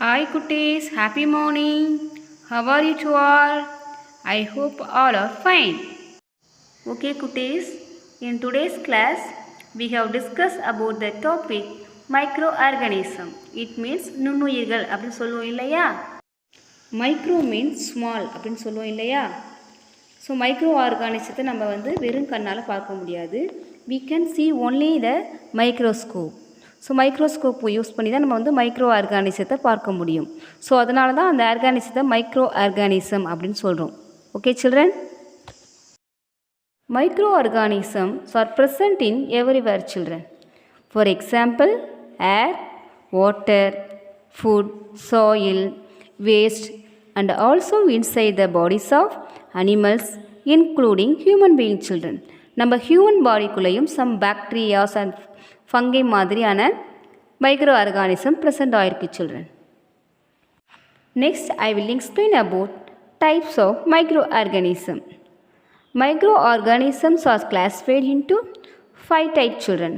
Hi குட்டீஸ் happy morning how are you to all I hope all are fine okay குட்டீஸ் in today's class we have discuss about the topic micro organism it means நுண்ணுயிர்கள் அப்படின்னு சொல்லுவோம் இல்லையா micro means small அப்படின்னு சொல்லுவோம் இல்லையா so micro ஆர்கானிசத்தை நம்ம வந்து வெறும் கண்ணால் பார்க்க முடியாது we can see only the microscope so microscope use பண்ணி தான் நம்ம வந்து மைக்ரோ ஆர்கானிசத்தை பார்க்க முடியும் ஸோ அதனால தான் அந்த ஆர்கானிசத்தை மைக்ரோ ஆர்கானிசம் அப்படின்னு சொல்கிறோம் okay children micro organisms are present in everywhere children for example air water food soil waste and also inside the bodies of animals including human being children நம்ம human பாடிக்குள்ளேயும் some bacterias and fungi மாதிரியான micro organism present ஆயிருக்கு children next I will explain about types of microorganism Microorganisms are classified into five type children.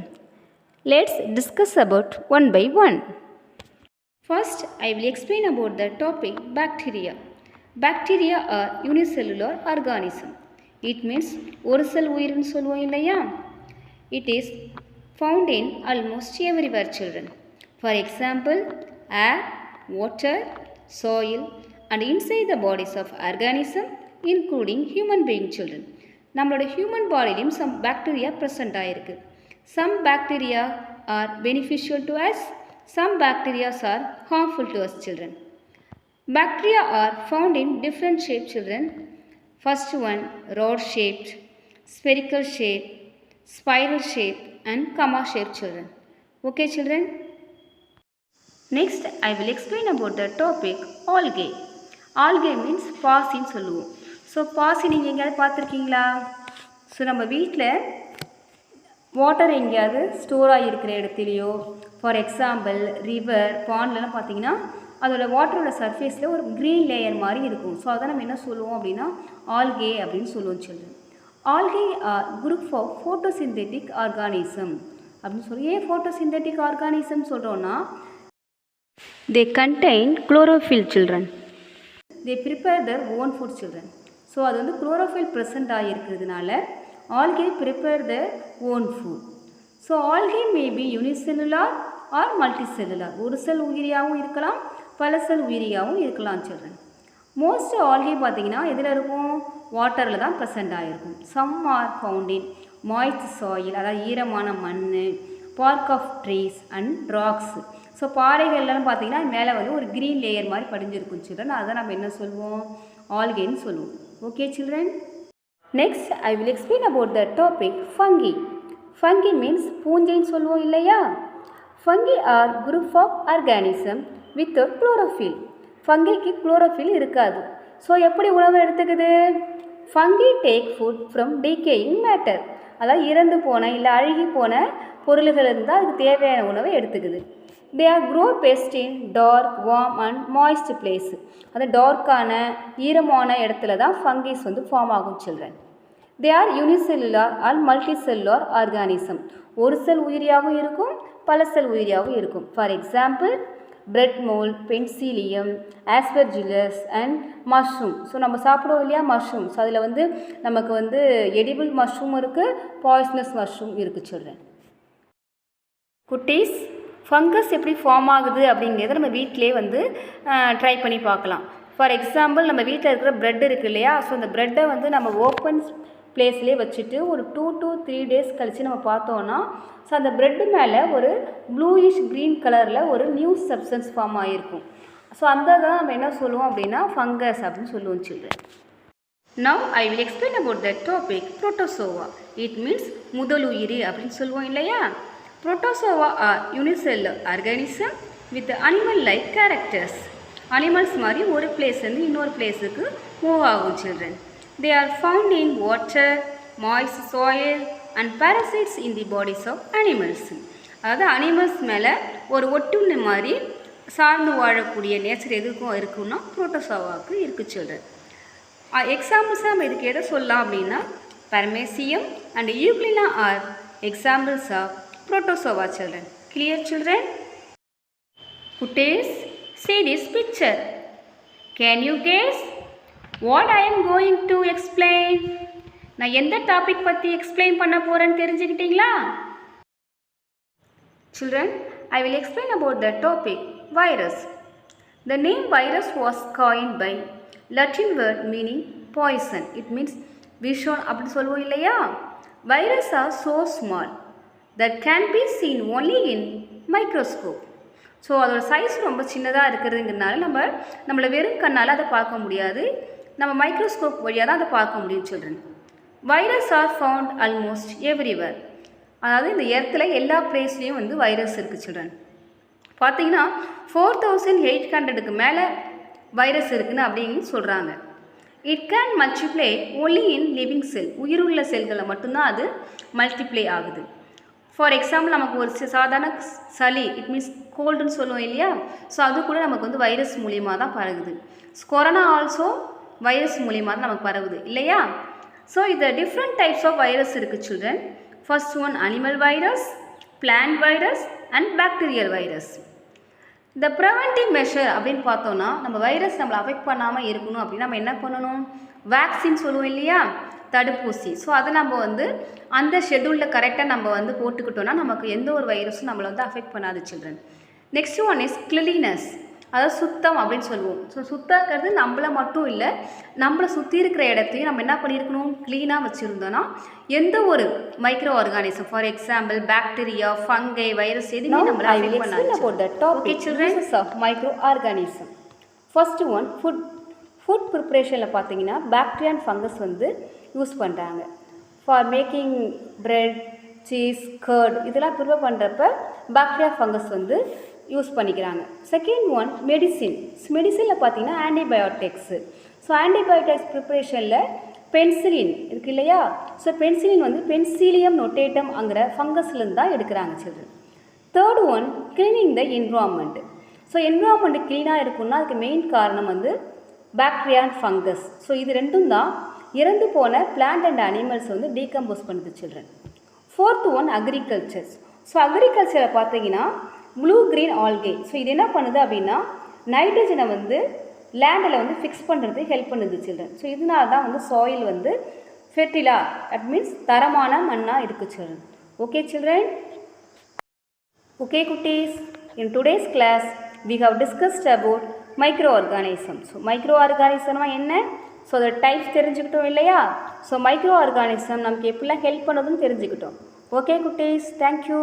Let's discuss about one by one. First, I will explain about the topic bacteria. Bacteria are unicellular organism. It means ஒரு செல் உயிர்னு சொல்லுவோம் இல்லையா It is found in almost everywhere children. For example, air, water, soil and inside the bodies of organism including human being children நம்மளோட human பாடியிலையும் some bacteria present ஆகிருக்கு some bacteria are beneficial to us some bacterias are harmful to us children bacteria are found in different shape children first one rod shaped spherical shape spiral shape and comma shape children okay children next I will explain about the topic algae algae means பாசின்னு சொல்லுவோம். So பாசி நீங்கள் எங்கேயாவது பார்த்துருக்கீங்களா? So நம்ம வீட்டில் water எங்கேயாவது store ஆகியிருக்கிற இடத்துலையோ for example river பாண்ட்லலாம் பார்த்தீங்கன்னா அதோட வாட்டரோட சர்ஃபேஸில் ஒரு க்ரீன் லேயர் மாதிரி இருக்கும். ஸோ அதை நம்ம என்ன சொல்லுவோம் அப்படின்னா ஆல்கே அப்படின்னு சொல்லுவோம் சொல்லுவோம் algae are group for photosynthetic organism அப்படின்னு சொல்லி ஏன் ஃபோட்டோசிந்தெட்டிக் ஆர்கானிசம் சொல்கிறோன்னா they contain chlorophyll children they prepare their own food children so அது வந்து chlorophyll present ஆகிருக்கிறதுனால algae prepare the own food so algae maybe unicellular or multi cellular ஒரு cell உயிரியாகவும் இருக்கலாம் பல cell உயிரியாகவும் இருக்கலாம் சில்ட்ரன் மோஸ்ட் ஆல்கே பார்த்தீங்கன்னா எதில் இருக்கும்? வாட்டரில் தான் ப்ரெசண்ட் ஆகிருக்கும் some are found in moist soil அதாவது ஈரமான மண் bark of trees and rocks so பாறைகள்லாம் பார்த்தீங்கன்னா மேலே வந்து ஒரு க்ரீன் லேயர் மாதிரி படிஞ்சிருக்கும் சில்ட்ரன் அதை நம்ம என்ன சொல்லுவோம் ஆல்கேன்னு சொல்லுவோம் okay children next I will explain about the topic fungi fungi means பூஞ்சைன்னு சொல்லுவோம் இல்லையா? Fungi are group of organism with chlorophyll ஃபங்கிக்கு chlorophyll இருக்காது. ஸோ எப்படி உணவு எடுத்துக்குது? Fungi take food from decaying matter அதாவது இறந்து போன இல்லை அழுகி போன பொருள்கள் இருந்தால் அதுக்கு தேவையான உணவை எடுத்துக்குது. They are grow best in dark warm and moist place அது டார்க்கான ஈரமான இடத்துல தான் ஃபங்கிஸ் வந்து ஃபார்ம் ஆகும் children they are unicellular or multicellular organism ஒரு செல் உயிரியாகவும் இருக்கும் பல செல் உயிரியாகவும் இருக்கும். For example bread mould penicillium aspergillus and mushroom so நம்ம சாப்பிடுவோம் இல்லையா? மஷ்ரூம் ஸோ அதில் வந்து நமக்கு வந்து எடிபிள் மஷ்ரூம் இருக்குது பாய்ஸ்னஸ் மஷ்ரூம் இருக்குது சில்ட்ரன் குட்டீஸ் ஃபங்கஸ் எப்படி ஃபார்ம் ஆகுது அப்படிங்கிறத நம்ம வீட்டிலே வந்து ட்ரை பண்ணி பார்க்கலாம். ஃபார் எக்ஸாம்பிள் நம்ம வீட்டில் இருக்கிற ப்ரெட் இருக்குது இல்லையா? ஸோ அந்த ப்ரெட்டை வந்து நம்ம ஓப்பன் பிளேஸ்லேயே வச்சுட்டு ஒரு டூ டூ த்ரீ டேஸ் கழித்து நம்ம பார்த்தோன்னா ஸோ அந்த ப்ரெட்டு மேலே ஒரு ப்ளூயிஷ் க்ரீன் கலரில் ஒரு நியூ சப்ஸ்டன்ஸ் ஃபார்ம் ஆகிருக்கும் ஸோ அந்த தான் நம்ம என்ன சொல்லுவோம் அப்படின்னா ஃபங்கஸ் அப்படின்னு சொல்லுவோம் children now I will explain about the topic protozoa it means முதலுயிரி அப்படின்னு சொல்லுவோம் இல்லையா? Protozoa are unicell organism with animal like characters animals மாதிரி ஒரு பிளேஸ்லேருந்து இன்னொரு பிளேஸுக்கு மூவ் ஆகும் children they are found in water moist soil and parasites in the bodies of animals அதாவது அனிமல்ஸ் மேலே ஒரு ஒட்டுண்ணு மாதிரி சார்ந்து வாழக்கூடிய நேச்சர் எதுக்கும் இருக்குன்னா புரோட்டோசோவாவுக்கு இருக்குது சில்ட்ரன் எக்ஸாம்பிள்ஸாக நம்ம இதுக்கு எதை சொல்லலாம் அப்படின்னா paramecium and euglena are examples of protozoa children clear children குட்டேஸ் see this picture. Can you guess? What I am going to explain நான் எந்த டாபிக் பற்றி எக்ஸ்பிளைன் பண்ண போகிறேன்னு தெரிஞ்சுக்கிட்டீங்களா children I will explain about the topic virus the name virus was coin by Latin word meaning poison it means விஷம் அப்படின்னு சொல்லுவோம் இல்லையா virus are so small that can be seen only in microscope so அதோடய size ரொம்ப சின்னதாக இருக்கிறதுங்கிறனால நம்ம நம்மளை வெறும் கண்ணால் அதை பார்க்க முடியாது நம்ம மைக்ரோஸ்கோப் வழியாக தான் அதை பார்க்க முடியும் children virus are found almost everywhere அதாவது இந்த எர்த்தில் எல்லா பிளேஸ்லேயும் வந்து வைரஸ் இருக்குது சில்ட்ரன் பார்த்தீங்கன்னா ஃபோர் தௌசண்ட் எயிட் ஹண்ட்ரடுக்கு மேலே வைரஸ் இருக்குன்னு அப்படின்னு சொல்கிறாங்க it can multiply only in living cell உயிருள்ள செல்களை மட்டும்தான் அது மல்டிப்ளே ஆகுது. ஃபார் எக்ஸாம்பிள் நமக்கு ஒரு சாதாரண சளி இட் மீன்ஸ் கோல்டுன்னு சொல்லுவோம் இல்லையா? ஸோ அது கூட நமக்கு வந்து வைரஸ் மூலியமாக தான் பரவுது. கொரோனா ஆல்சோ வைரஸ் மூலியமாக தான் நமக்கு பரவுது இல்லையா? ஸோ இது டிஃப்ரெண்ட் டைப்ஸ் ஆஃப் வைரஸ் இருக்குது children first one animal virus plant virus and bacterial virus இந்த ப்ரிவென்டிவ் மெஷர் அப்படின்னு பார்த்தோன்னா நம்ம வைரஸ் நம்மளை அஃபெக்ட் பண்ணாமல் இருக்கணும் அப்படின்னு நம்ம என்ன பண்ணணும்? வேக்சின் சொல்லுவோம் இல்லையா? தடுப்பூசி. ஸோ அதை நம்ம வந்து அந்த ஷெட்யூலில் கரெக்டாக நம்ம வந்து போட்டுக்கிட்டோம்னா நமக்கு எந்த ஒரு வைரஸும் நம்மளை வந்து அஃபெக்ட் பண்ணாது children next one is cleanness அதாவது சுத்தம் அப்படின்னு சொல்லுவோம். ஸோ சுத்தங்கிறது நம்மளை மட்டும் இல்லை நம்மளை சுற்றி இருக்கிற இடத்தையும் நம்ம என்ன பண்ணியிருக்கணும்? க்ளீனாக வச்சுருந்தோன்னா எந்த ஒரு micro organism for example bacteria fungi virus எதுவுமே நம்மளை explain பண்ணாது Okay, children? uses of microorganism. First one food. Food ப்ரிப்ரேஷனில் பார்த்தீங்கன்னா பாக்டீரியா அண்ட் ஃபங்கஸ் வந்து யூஸ் பண்ணுறாங்க for making bread cheese curd இதெல்லாம் ப்ரிப்பேர் பண்ணுறப்ப பாக்டீரியா ஃபங்கஸ் வந்து யூஸ் பண்ணிக்கிறாங்க. செகண்ட் ஒன் மெடிசின் மெடிசினில் பார்த்தீங்கன்னா ஆன்டிபயோட்டிக்ஸு ஸோ ஆன்டிபயோட்டிக்ஸ் ப்ரிப்ரேஷனில் பென்சிலின் இருக்கு இல்லையா? ஸோ பென்சிலின் வந்து பென்சிலியம் நொட்டேட்டம்ங்கிற ஃபங்கஸ்லேருந்து தான் எடுக்கிறாங்க children third one cleaning the environment so environment க்ளீனாக இருக்குன்னா அதுக்கு மெயின் காரணம் வந்து பாக்டீரியா அண்ட் ஃபங்கஸ் ஸோ இது ரெண்டும் தான் இறந்து போன பிளான்ட் அண்ட் அனிமல்ஸ் வந்து டீகம்போஸ் பண்ணுது children fourth one agricultures so அக்ரிகல்ச்சரை பார்த்தீங்கன்னா ப்ளூ க்ரீன் ஆல்கே ஸோ இது என்ன பண்ணுது அப்படின்னா நைட்ரஜனை வந்து லேண்டில் வந்து ஃபிக்ஸ் பண்ணுறது ஹெல்ப் பண்ணுது சில்ட்ரன் ஸோ இதனால தான் வந்து சாயில் வந்து ஃபெர்டிலா தட் மீன்ஸ் தரமான மண்ணாக இருக்குது சில்ட்ரன் ஓகே சில்ட்ரன் ஓகே குட்டீஸ். In today's class we have discussed about micro organism so micro ஆர்கானிசம்னா என்ன? ஸோ அதோட டைப்ஸ் தெரிஞ்சுக்கிட்டோம் இல்லையா? ஸோ மைக்ரோ ஆர்கானிசம் நமக்கு எப்படிலாம் ஹெல்ப் பண்ணுதுன்னு தெரிஞ்சுக்கிட்டோம். ஓகே குட்டீஸ். தேங்க்யூ